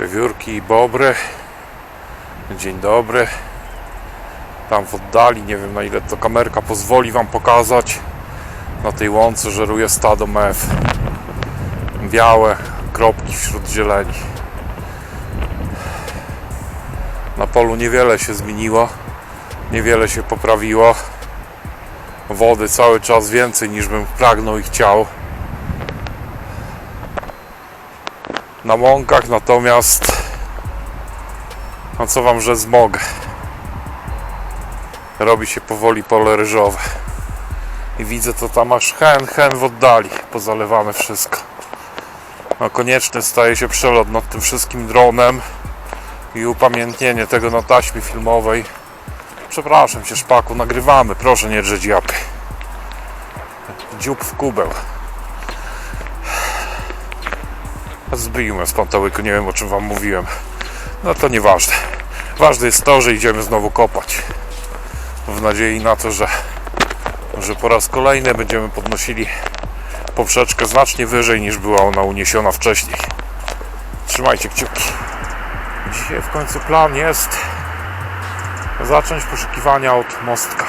Wiewiórki i bobry. Dzień dobry. Tam w oddali, nie wiem na ile to kamerka pozwoli Wam pokazać. Na tej łące żeruje stado mew. Białe kropki wśród zieleni. Na polu niewiele się zmieniło. Niewiele się poprawiło. Wody cały czas więcej niż bym pragnął i chciał. Na łąkach natomiast no co wam, że zmog robi się powoli pole ryżowe. I widzę to tam aż hen, hen w oddali pozalewane wszystko. No konieczny staje się przelot nad tym wszystkim dronem i upamiętnienie tego na taśmie filmowej. Przepraszam cię szpaku, nagrywamy. Proszę nie drzeć japy. Dziób w kubeł Zbiłem z pantałyku, nie wiem o czym wam mówiłem. No to nieważne. Ważne jest to, że idziemy znowu kopać. W nadziei na to, że, że po raz kolejny będziemy podnosili poprzeczkę znacznie wyżej niż była ona uniesiona wcześniej. Trzymajcie kciuki. Dzisiaj w końcu plan jest zacząć poszukiwania od mostka.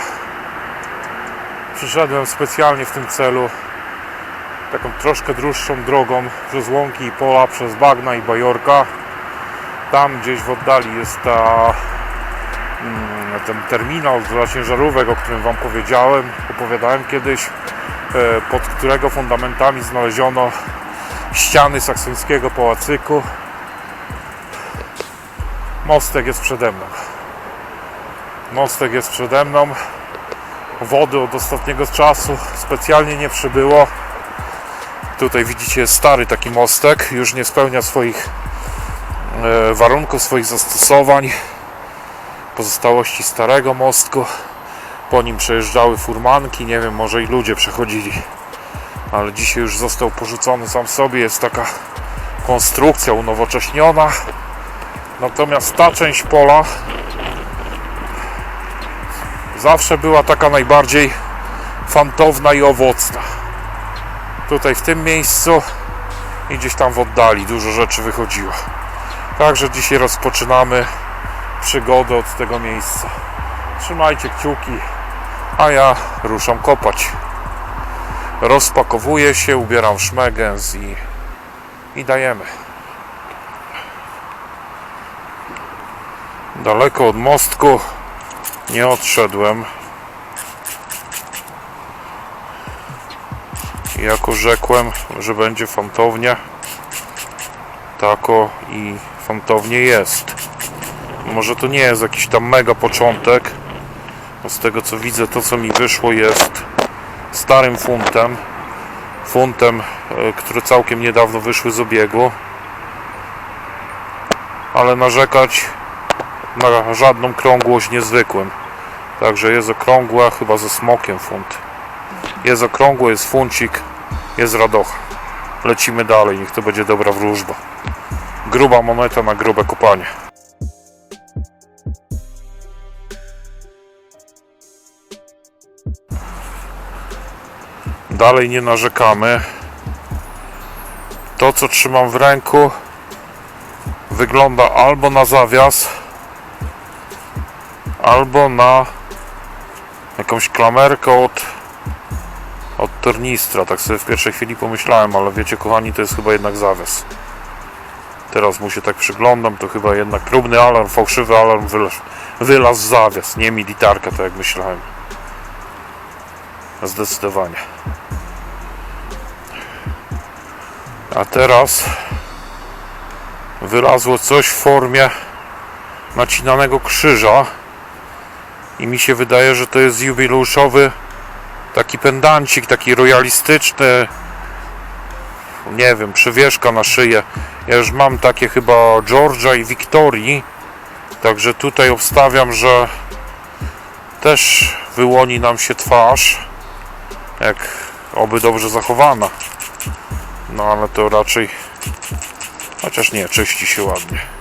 Przyszedłem specjalnie w tym celu taką troszkę dłuższą drogą przez łąki i pola, przez bagna i bajorka. Tam gdzieś w oddali jest ta, mm, ten terminal dla ciężarówek, o którym Wam powiedziałem, opowiadałem kiedyś, e, pod którego fundamentami znaleziono ściany saksońskiego pałacyku. Mostek jest przede mną. Mostek jest przede mną. Wody od ostatniego czasu specjalnie nie przybyło. Tutaj widzicie stary taki mostek, już nie spełnia swoich e, warunków, swoich zastosowań. Pozostałości starego mostku. Po nim przejeżdżały furmanki, nie wiem, może i ludzie przechodzili. Ale dzisiaj już został porzucony sam sobie. Jest taka konstrukcja unowocześniona. Natomiast ta część pola zawsze była taka najbardziej fantowna i owocna tutaj w tym miejscu i gdzieś tam w oddali dużo rzeczy wychodziło. Także dzisiaj rozpoczynamy przygodę od tego miejsca. Trzymajcie kciuki, a ja ruszam kopać. Rozpakowuję się, ubieram szmegens i, i dajemy. Daleko od mostku nie odszedłem. Jako rzekłem, że będzie fantownie tako i fantownie jest. Może to nie jest jakiś tam mega początek bo z tego co widzę to co mi wyszło jest starym funtem. Funtem, e, które całkiem niedawno wyszły z obiegu. Ale narzekać na żadną krągłość niezwykłym. Także jest okrągła chyba ze smokiem funt. Jest okrągły, jest funcik, jest radocha. Lecimy dalej, niech to będzie dobra wróżba. Gruba moneta na grube kopanie. Dalej nie narzekamy. To co trzymam w ręku wygląda albo na zawias, albo na jakąś klamerkę od tornistra. Tak sobie w pierwszej chwili pomyślałem, ale wiecie kochani, to jest chyba jednak zawias. Teraz mu się tak przyglądam, to chyba jednak próbny alarm, fałszywy alarm wylazł, wylazł zawias, nie militarka, tak jak myślałem. Zdecydowanie. A teraz wylazło coś w formie nacinanego krzyża i mi się wydaje, że to jest jubileuszowy taki pendancik, taki royalistyczny nie wiem, przywieszka na szyję. Ja już mam takie chyba Georgia i Victorii także tutaj obstawiam, że też wyłoni nam się twarz jak oby dobrze zachowana. No ale to raczej chociaż nie, czyści się ładnie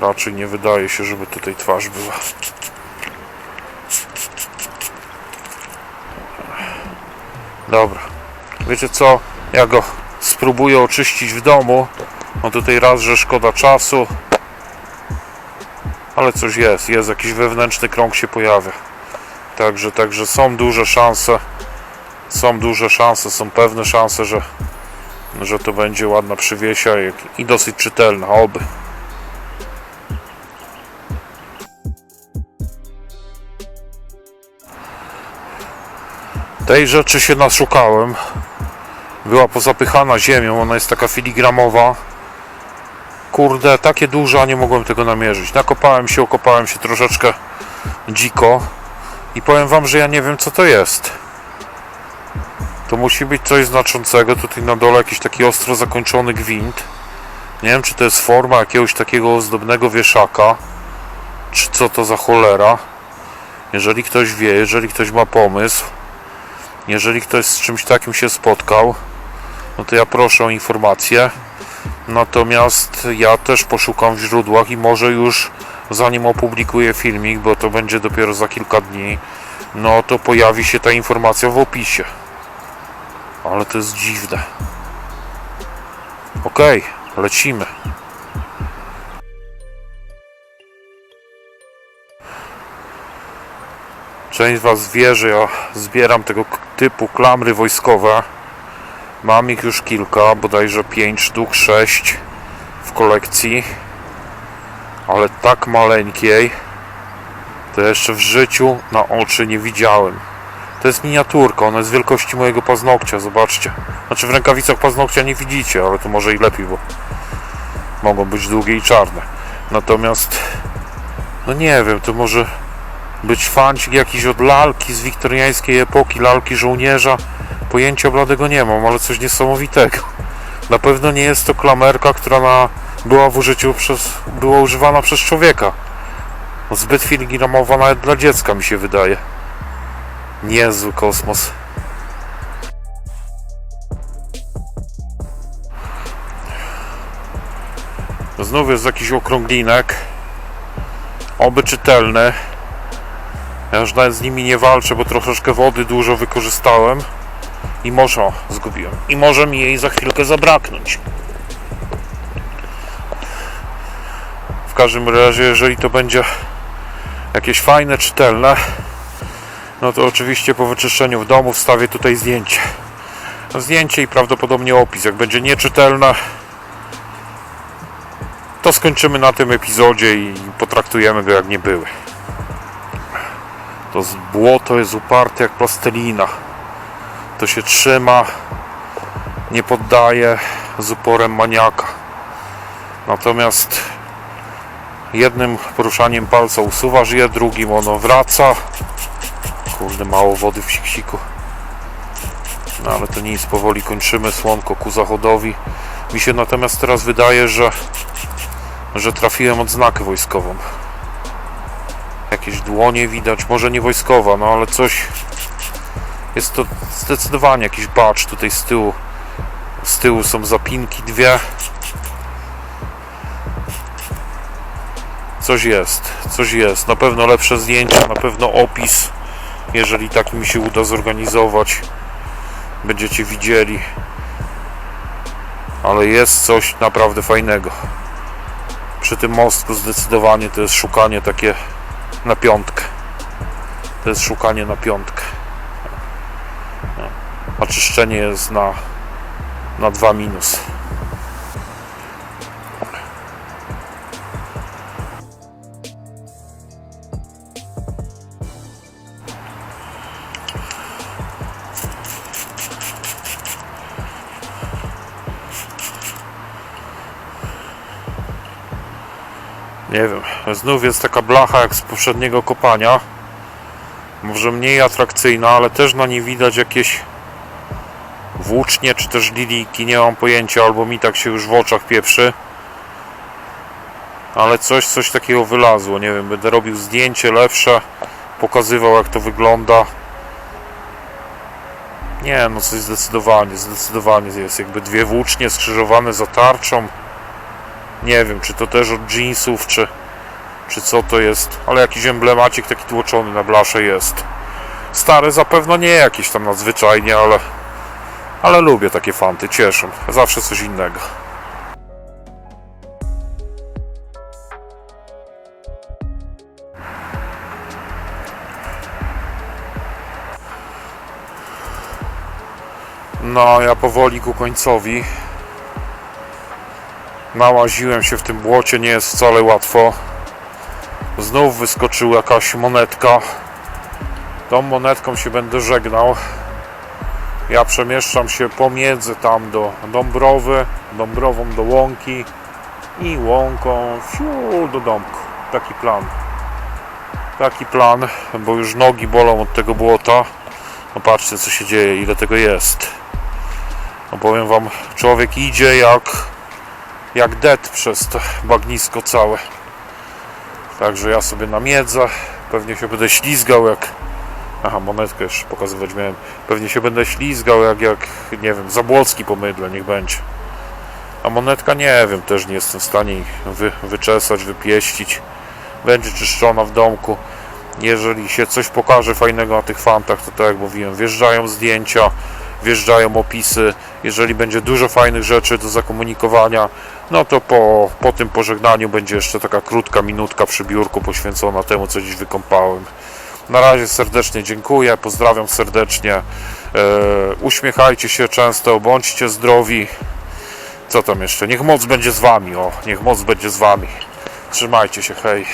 raczej nie wydaje się, żeby tutaj twarz była. Dobra. Wiecie co? Ja go spróbuję oczyścić w domu. No tutaj raz, że szkoda czasu. Ale coś jest. Jest jakiś wewnętrzny krąg się pojawia. Także, także są duże szanse. Są duże szanse, są pewne szanse, że, że to będzie ładna przywiesia i, i dosyć czytelna. Oby. Tej rzeczy się naszukałem. Była pozapychana ziemią, ona jest taka filigramowa. Kurde, takie duże, a nie mogłem tego namierzyć. Nakopałem się, okopałem się troszeczkę dziko i powiem wam, że ja nie wiem co to jest. To musi być coś znaczącego. Tutaj na dole jakiś taki ostro zakończony gwint. Nie wiem, czy to jest forma jakiegoś takiego ozdobnego wieszaka, czy co to za cholera. Jeżeli ktoś wie, jeżeli ktoś ma pomysł, jeżeli ktoś z czymś takim się spotkał, no to ja proszę o informację. Natomiast ja też poszukam w źródłach i może już zanim opublikuję filmik, bo to będzie dopiero za kilka dni, no to pojawi się ta informacja w opisie. Ale to jest dziwne. Okej, lecimy. Część Was wie, że ja zbieram tego typu klamry wojskowe. Mam ich już kilka, bodajże 5 sztuk, 6 w kolekcji. Ale tak maleńkiej to jeszcze w życiu na oczy nie widziałem. To jest miniaturka, ona jest wielkości mojego paznokcia, zobaczcie. Znaczy w rękawicach paznokcia nie widzicie, ale to może i lepiej, bo mogą być długie i czarne. Natomiast, no nie wiem, to może być fancik jakiś od lalki z wiktoriańskiej epoki, lalki żołnierza. Pojęcia bladego nie mam, ale coś niesamowitego. Na pewno nie jest to klamerka, która na, była w użyciu przez, była używana przez człowieka. Zbyt filigramowa nawet dla dziecka mi się wydaje. Niezły kosmos. Znów jest jakiś okrąglinek. Oby czytelny. Ja już nawet z nimi nie walczę, bo troszeczkę wody dużo wykorzystałem. I o, zgubiłem. I może mi jej za chwilkę zabraknąć. W każdym razie, jeżeli to będzie jakieś fajne, czytelne, no to oczywiście po wyczyszczeniu w domu wstawię tutaj zdjęcie. Zdjęcie i prawdopodobnie opis. Jak będzie nieczytelne, to skończymy na tym epizodzie i potraktujemy go jak nie były. To błoto jest uparte jak plastelina. To się trzyma, nie poddaje z uporem maniaka. Natomiast jednym poruszaniem palca usuwasz je, drugim ono wraca. Kurde, mało wody w siksiku. No ale to nic, powoli kończymy słonko ku zachodowi. Mi się natomiast teraz wydaje, że, że trafiłem odznakę wojskową. Jakieś dłonie widać, może nie wojskowa, no ale coś. Jest to zdecydowanie jakiś bacz tutaj z tyłu. Z tyłu są zapinki dwie. Coś jest, coś jest. Na pewno lepsze zdjęcia, na pewno opis. Jeżeli tak mi się uda zorganizować, będziecie widzieli. Ale jest coś naprawdę fajnego. Przy tym mostku zdecydowanie to jest szukanie takie na piątkę. To jest szukanie na piątkę. No. A czyszczenie jest na, na 2 minus. Znów jest taka blacha jak z poprzedniego kopania. Może mniej atrakcyjna, ale też na niej widać jakieś włócznie czy też liliki, nie mam pojęcia, albo mi tak się już w oczach pieprzy. Ale coś, coś takiego wylazło, nie wiem, będę robił zdjęcie lepsze, pokazywał jak to wygląda. Nie, no coś zdecydowanie, zdecydowanie jest jakby dwie włócznie skrzyżowane za tarczą. Nie wiem, czy to też od jeansów, czy, czy co to jest, ale jakiś emblemacik taki tłoczony na blasze jest. Stare zapewne nie jakieś tam nadzwyczajnie, ale Ale lubię takie fanty, cieszą. Zawsze coś innego. No, ja powoli ku końcowi. Nałaziłem się w tym błocie, nie jest wcale łatwo. Znów wyskoczyła jakaś monetka. Tą monetką się będę żegnał. Ja przemieszczam się pomiędzy tam do Dąbrowy, Dąbrową do Łąki i Łąką fiu, do domku. Taki plan. Taki plan, bo już nogi bolą od tego błota. No patrzcie co się dzieje, ile tego jest. No powiem wam, człowiek idzie jak jak det przez to bagnisko całe. Także ja sobie namiedzę, pewnie się będę ślizgał jak Aha, monetkę jeszcze pokazywać miałem. Pewnie się będę ślizgał jak, jak nie wiem, Zabłocki po mydle, niech będzie. A monetka nie wiem, też nie jestem w stanie wy, wyczesać, wypieścić. Będzie czyszczona w domku. Jeżeli się coś pokaże fajnego na tych fantach, to tak jak mówiłem, wjeżdżają zdjęcia, wjeżdżają opisy. Jeżeli będzie dużo fajnych rzeczy do zakomunikowania, no to po, po tym pożegnaniu będzie jeszcze taka krótka minutka przy biurku poświęcona temu, co dziś wykąpałem. Na razie serdecznie dziękuję, pozdrawiam serdecznie. E, uśmiechajcie się często, bądźcie zdrowi. Co tam jeszcze? Niech moc będzie z wami, o, niech moc będzie z wami. Trzymajcie się, hej.